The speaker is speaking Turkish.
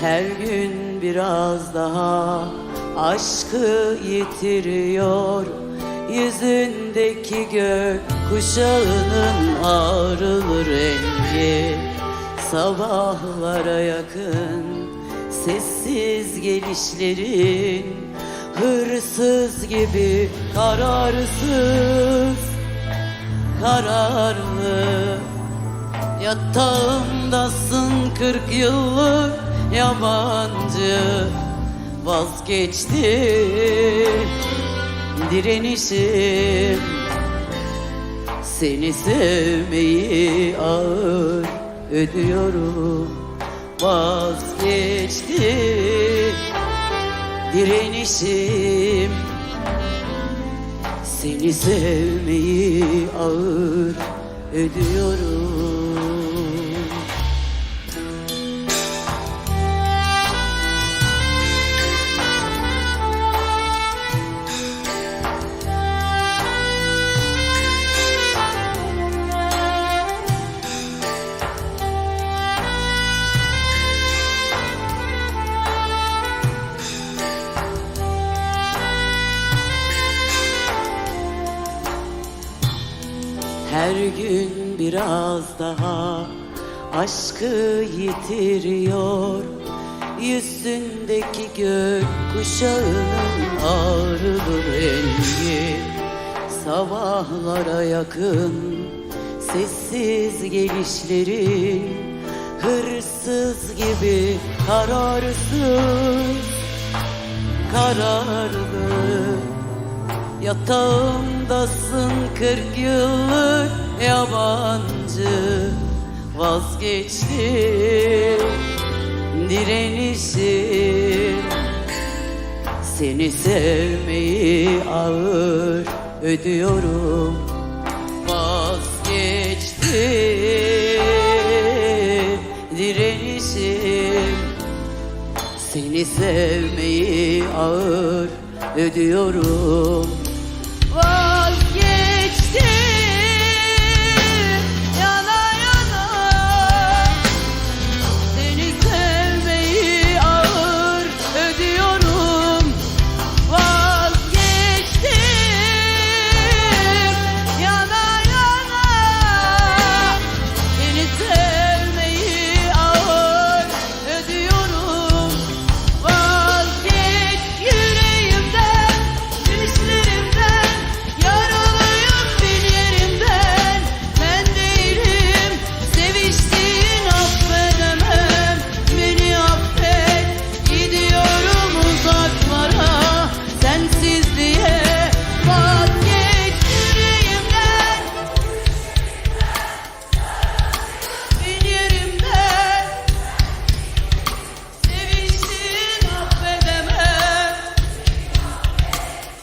Her gün biraz daha aşkı yitiriyor. Yüzündeki gök kuşağının ağrılı rengi. Sabahlara yakın sessiz gelişlerin Hırsız gibi kararsız. Kararlı Yatağımdasın kırk yıllık yabancı Vazgeçti. Direnişim Seni sevmeyi ağır ödüyorum. Vazgeçti. Direnişim seni sevmeyi ağır ödüyorum Her gün biraz daha aşkı yitiriyor. Yüzündeki gök kuşağının ağrılı rengi. Sabahlara yakın sessiz gelişlerin Hırsız gibi kararsız kararlı Yatağımdasın kırk yıllık yabancı. Vazgeçtim direnişim. Seni sevmeyi ağır ödüyorum. Vazgeçtim direnişim. Seni sevmeyi ağır ödüyorum